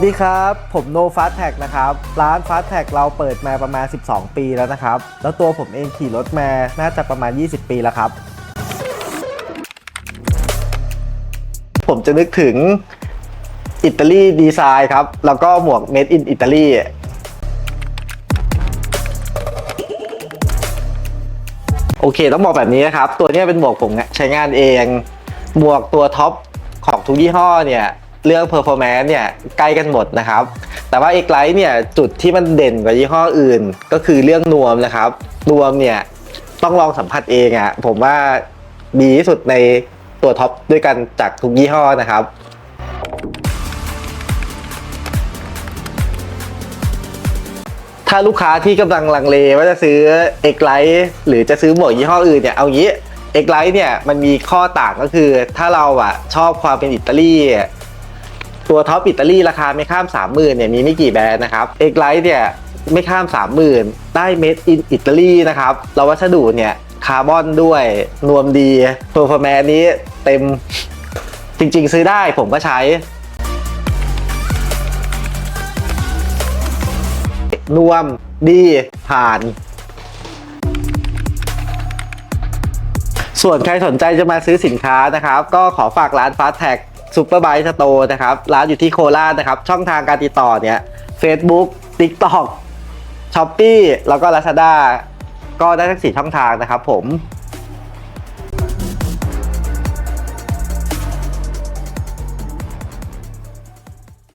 สวัสดีครับ ผมโนฟาสแท็กนะครับ ร้านฟาสแท็กเราเปิดมาประมาณ 12 ปีแล้วนะครับ แล้วตัวผมเองขี่รถมาน่าจะประมาณ 20 ปีแล้วครับ ผมจะนึกถึงอิตาลีดีไซน์ครับ แล้วก็หมวก Made in Italy โอเค ต้องบอกแบบนี้นะครับ ตัวเนี้ยเป็นหมวกผมใช้งานเอง หมวกตัวท็อปของทุกยี่ห้อเนี่ย เรื่อง performance เนี่ยใกล้กันหมดนะครับ แต่ว่า X Lite เนี่ยจุดที่มันเด่นกว่ายี่ห้ออื่น ก็คือเรื่องนวมนะครับนวมเนี่ยต้องลองสัมผัสเองอะ่ะผมว่าดีที่สุดในตัวท็อปด้วยกันจากทุกยี่ห้อนะครับถ้าลูกค้าที่กำลังลังเลว่าจะซื้อ X Lite หรือจะซื้อหมวกยี่ห้ออื่นเนี่ยเอางี้ X Lite เนี่ยมันมีข้อต่างก็คือถ้าเราอะชอบความเป็นอิตาลี ตัวท็อปอิตาลีราคาไม่ข้าม 30,000เนี่ยมีไม่กี่แบรนด์นะครับ X Lite เนี่ยไม่ข้าม 30,000 ได้ Made in Italy นะครับแล้ววัสดุเนี่ยคาร์บอนด้วยนวมดี Performance นี้เต็มจริงๆ ซื้อได้ผมก็ใช้ นวมดีผ่าน ส่วนใครสนใจจะมาซื้อสินค้านะครับ ก็ขอฝากร้าน Fast Tag Super Bike Store นะครับ ร้านอยู่ที่โคราชนะครับ ช่องทางการติดต่อเนี่ย Facebook TikTok Shopee แล้วก็ Lazada ก็ได้ทั้ง 4 ช่องทางนะครับผม